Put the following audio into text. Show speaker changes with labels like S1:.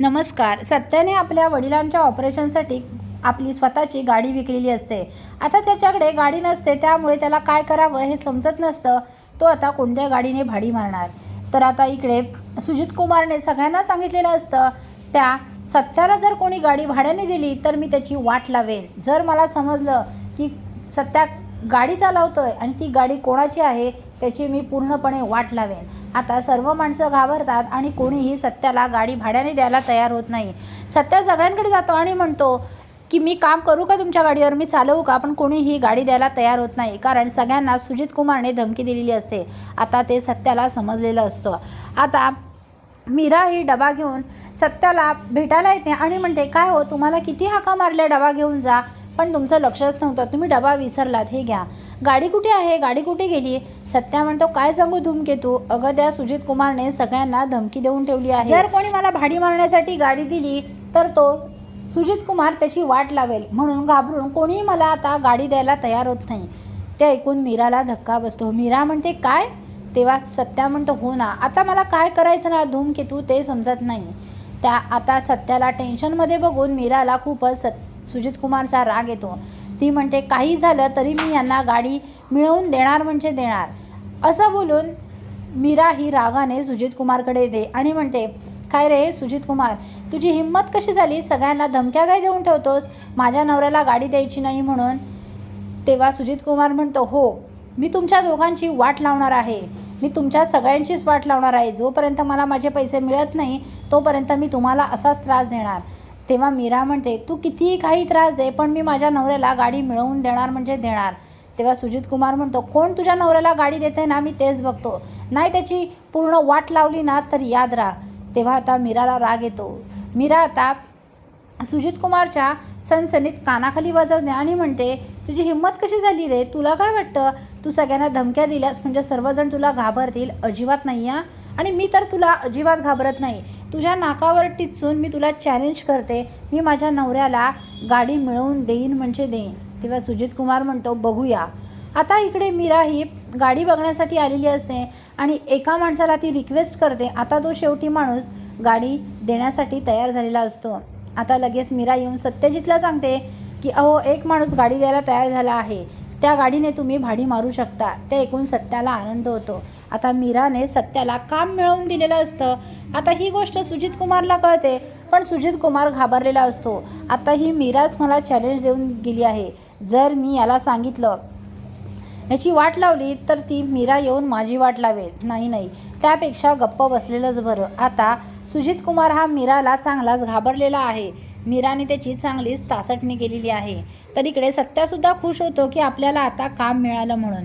S1: नमस्कार. सत्याने आपल्या वडिलांच्या ऑपरेशनसाठी आपली स्वतःची गाडी विकलेली असते. आता त्याच्याकडे गाडी नसते त्यामुळे त्याला काय करावं हे समजत नसतं. तो आता कोणत्या गाडीने भाडी मारणार? तर आता इकडे सुजित कुमारने सगळ्यांना सांगितलेलं असतं त्या सत्याला जर कोणी गाडी भाड्याने दिली तर मी त्याची वाट लावेन जर मला समजलं की सत्या गाडी चालवतोय आणि ती गाडी कोणाची आहे त्याची मी पूर्णपणे वाट लावेन आता सर्व माणसं घाबरतात आणि कोणीही सत्याला गाडी भाड्याने द्यायला तयार होत नाही. सत्या सगळ्यांकडे जातो आणि म्हणतो की मी काम करू का तुमच्या गाडीवर? मी चालवू का? पण कोणीही गाडी द्यायला तयार होत नाही कारण सगळ्यांना सुजित कुमारने धमकी दिलेली असते. आता ते सत्याला समजलेलं असतं. आता मीरा ही डबा घेऊन सत्याला भेटायला येते आणि म्हणते काय हो तुम्हाला किती हाका मारल्या? डबा घेऊन जा. पण तुमचं लक्षच नव्हतं. तुम्ही डबा विसरलात हे घ्या. गाडी कुठे आहे? गाडी कुठे गेली? सत्या म्हणतो काय सांगू धूमकेतू अगं त्या सुजित कुमारने सगळ्यांना धमकी देऊन ठेवली आहे. जर कोणी मला भाडी मारण्यासाठी गाडी दिली तर तो सुजित कुमार त्याची वाट लावेल. म्हणून घाबरून कोणीही मला आता गाडी द्यायला तयार होत नाही. ते ऐकून मीराला धक्का बसतो. मीरा म्हणते काय? तेव्हा सत्या म्हणतो हो ना. आता मला काय करायचं ना धूमकेतू ते? समजत नाही. त्या आता सत्याला टेन्शनमध्ये बघून मीराला खूपच सत सुजित कुमारचा राग येतो. ती म्हणते काही झालं तरी मी यांना गाडी मिळवून देणार म्हणजे देणार. असं बोलून मीरा ही रागाने सुजित कुमारकडे येते आणि म्हणते काय रे सुजित कुमार तुझी हिंमत कशी झाली? सगळ्यांना धमक्या काय देऊन ठेवतोस? माझ्या नवऱ्याला गाडी द्यायची नाही म्हणून. तेव्हा सुजित कुमार म्हणतो हो मी तुमच्या दोघांची वाट लावणार आहे. मी तुमच्या सगळ्यांचीच वाट लावणार आहे. जोपर्यंत मला माझे पैसे मिळत नाही तोपर्यंत मी तुम्हाला असाच त्रास देणार. तेव्हा मीरा म्हणते तू कितीही काही त्रास दे पण मी माझ्या नवऱ्याला गाडी मिळवून देणार म्हणजे देणार. तेव्हा सुजित कुमार म्हणतो कोण तुझ्या नवऱ्याला गाडी देते ना मी तेच बघतो. नाही त्याची पूर्ण वाट लावली ना तर याद राहा. तेव्हा आता मीराला राग येतो. मीरा आता सुजित कुमारच्या सनसनीत कानाखाली वाजवते आणि म्हणते तुझी हिंमत कशी झाली रे? तुला काय वाटतं? तू सगळ्यांना धमक्या दिल्यास म्हणजे सर्वजण तुला घाबरतील? अजिबात नाही या आणि मी तर तुला अजिबात घाबरत नाही. तुझ्या नाकावर टिचून मी तुला चॅलेंज करते. मी माझ्या नवऱ्याला गाडी मिळवून देईन म्हणजे देईन. तेव्हा सुजित कुमार म्हणतो बघूया. आता इकडे मीरा ही गाडी बघण्यासाठी आलेली असते आणि एका माणसाला ती रिक्वेस्ट करते. आता तो शेवटी माणूस गाडी देण्यासाठी तयार झालेला असतो. आता लगेच मीरा येऊन सत्यजितला सांगते की अहो एक माणूस गाडी द्यायला तयार झाला आहे. त्या गाडीने तुम्ही भाडी मारू शकता. ते ऐकून सत्याला आनंद होतो. आता मीराने सत्याला काम मिळवून दिलेलं असतं. आता ही गोष्ट सुजित कुमारला कळते पण सुजित कुमार घाबरलेला असतो. आता ही मीराच मला चॅलेंज देऊन गेली आहे. जर मी याला सांगितलं याची वाट लावली तर ती मीरा येऊन माझी वाट लावेल. नाही नाही. त्यापेक्षा गप्प बसलेलंच बरं. आता सुजित कुमार हा मीराला चांगलाच घाबरलेला आहे. मीराने त्याची चांगलीच तासटणी केलेली आहे. तर इकडे सत्यासुद्धा खुश होतो की आपल्याला आता काम मिळालं म्हणून.